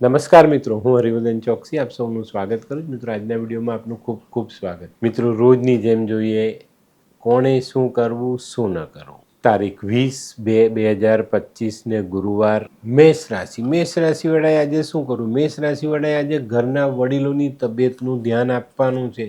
નમસ્કાર મિત્રો, હું હરિવર્ધન ચોકસી, આપ સૌનું સ્વાગત કરું છું. મિત્રો, આજના વિડીયોમાં આપનું ખૂબ ખૂબ સ્વાગત. મિત્રો, રોજની જેમ જોઈએ, કોણે શું કરવું, શું ન કરવું? તારીખ વીસ બે બે હજાર પચીસને ગુરુવાર, મેષ રાશિ. મેષ રાશિવાળાએ આજે શું કરવું મેષ રાશિવાળાએ આજે ઘરના વડીલોની તબિયતનું ધ્યાન આપવાનું છે.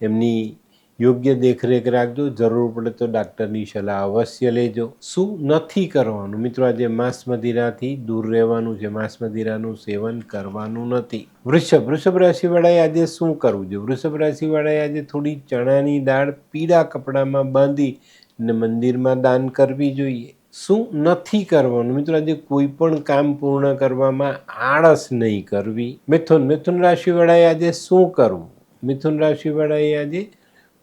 એમની યોગ્ય દેખરેખ રાખજો. જરૂર પડે તો ડાક્ટરની સલાહ અવશ્ય લેજો. શું નથી કરવાનું? મિત્રો, આજે માંસ મદિરાથી દૂર રહેવાનું છે. માંસ મદિરાનું સેવન કરવાનું નથી. વૃષભ વૃષભ રાશિવાળાએ આજે શું કરવું જોઈએ? વૃષભ રાશિવાળાએ આજે થોડી ચણાની દાળ પીળા કપડામાં બાંધી ને મંદિરમાં દાન કરવી જોઈએ. શું નથી કરવાનું? મિત્રો, આજે કોઈ પણ કામ પૂર્ણ કરવામાં આળસ નહીં કરવી. મિથુન મિથુન રાશિવાળાએ આજે શું કરવું? મિથુન રાશિવાળાએ આજે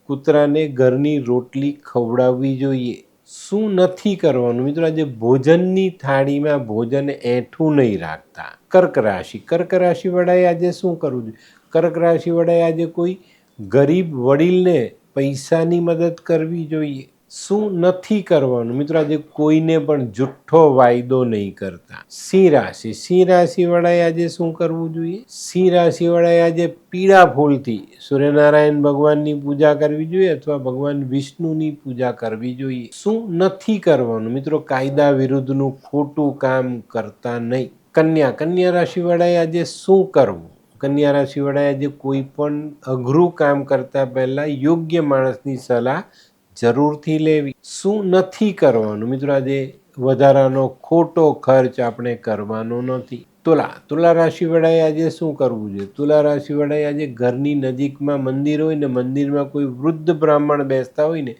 કૂતરાને ઘરની રોટલી ખવડાવવી જોઈએ. શું નથી કરવાનું? મિત્રો, આજે ભોજનની થાળીમાં ભોજન એઠું નહીં રાખતા. કર્ક રાશિ. કર્ક રાશિવાળાએ આજે શું કરવું જોઈએ? કર્ક રાશિવાળાએ આજે કોઈ ગરીબ વડીલને પૈસાની મદદ કરવી જોઈએ. શું નથી કરવાનું? મિત્રો, આજે કોઈને પણ જુઠ્ઠો વાયદો નહીં કરતા. સિંહ રાશિ. સિંહ રાશિવાળાએ આજે શું કરવું જોઈએ? સિંહ રાશિવાળાએ આજે પીળા ફૂલથી સૂર્યનારાયણ ભગવાનની પૂજા કરવી જોઈએ અથવા ભગવાન વિષ્ણુની પૂજા કરવી જોઈએ? શું નથી કરવાનું? મિત્રો, કાયદા વિરુદ્ધનું ખોટું કામ કરતા નહીં. કન્યા. કન્યા રાશિવાળાએ આજે શું કરવું? કન્યા રાશિવાળાએ આજે કોઈ પણ અઘરું કામ કરતા પહેલાં યોગ્ય માણસની સલાહ જરૂરથી લેવી. શું નથી કરવાનું? મિત્રો, આજે વધારાનો ખોટો ખર્ચ આપણે કરવાનો નથી. તુલા તુલા રાશિવાળાએ આજે શું કરવું જોઈએ તુલા રાશિવાળાએ આજે ઘરની નજીકમાં મંદિર હોય ને મંદિરમાં કોઈ વૃદ્ધ બ્રાહ્મણ બેસતા હોય ને,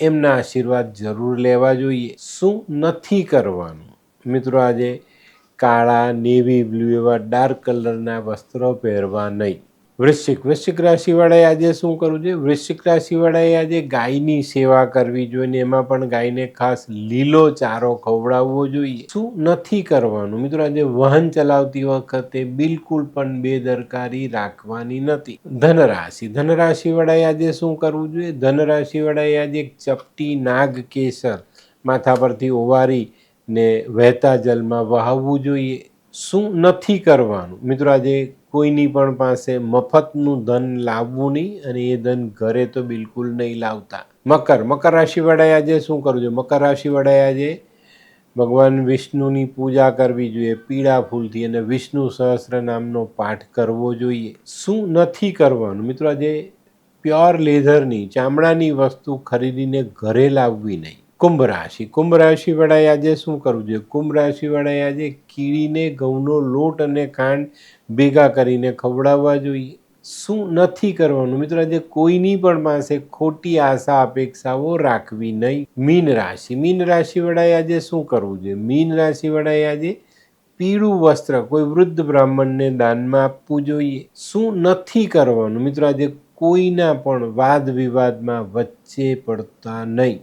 એમના આશીર્વાદ જરૂર લેવા જોઈએ. શું નથી કરવાનું? મિત્રો, આજે કાળા, નેવી, બ્લુ એવા ડાર્ક કલરના વસ્ત્રો પહેરવા નહીં. વૃશ્ચિક. વૃશ્ચિક રાશિવાળાએ આજે શું કરવું જોઈએ? વૃશ્ચિક રાશિવાળાએ આજે ગાયની સેવા કરવી જોઈએ ને એમાં પણ ગાયને ખાસ લીલો ચારો ખવડાવવો જોઈએ. શું નથી કરવાનું? મિત્રો, આજે વાહન ચલાવતી વખતે બિલકુલ પણ બેદરકારી રાખવાની નથી. ધનરાશિ. ધનરાશિવાળાએ આજે શું કરવું જોઈએ? ધનરાશિવાળાએ આજે એક ચપટી નાગ કેસર માથા પરથી ઓવારી ને વહેતા જલમાં વહાવવું જોઈએ. શું નથી કરવાનું? મિત્રો, આજે કોઈની પણ પાસે મફતનું ધન લાવવું નહીં અને એ ધન ઘરે તો બિલકુલ નહીં લાવતા. મકર મકર રાશિવાળાએ આજે શું કરવું જોઈએ મકર રાશિવાળાએ આજે ભગવાન વિષ્ણુની પૂજા કરવી જોઈએ, પીળા ફૂલથી અને વિષ્ણુ સહસ્ત્ર નામનો પાઠ કરવો જોઈએ. શું નથી કરવાનું? મિત્રો, આજે પ્યોર લેધરની, ચામડાની વસ્તુ ખરીદીને ઘરે લાવવી નહીં. કુંભ રાશિ. કુંભ રાશિવાળાએ આજે શું કરવું જોઈએ? કુંભ રાશિવાળાએ આજે કીડીને, ઘઉંનો લોટ અને ખાંડ ભેગા કરીને ખવડાવવા જોઈએ. શું નથી કરવાનું? મિત્રો, આજે કોઈની પણ પાસે ખોટી આશા, અપેક્ષાઓ રાખવી નહીં. મીન રાશિ. મીન રાશિવાળાએ આજે શું કરવું જોઈએ? મીન રાશિવાળાએ આજે પીળું વસ્ત્ર, કોઈ વૃદ્ધ બ્રાહ્મણને દાનમાં આપવું જોઈએ. શું નથી કરવાનું? મિત્રો, આજે કોઈના પણ વાદ વિવાદમાં વચ્ચે પડતા નહીં.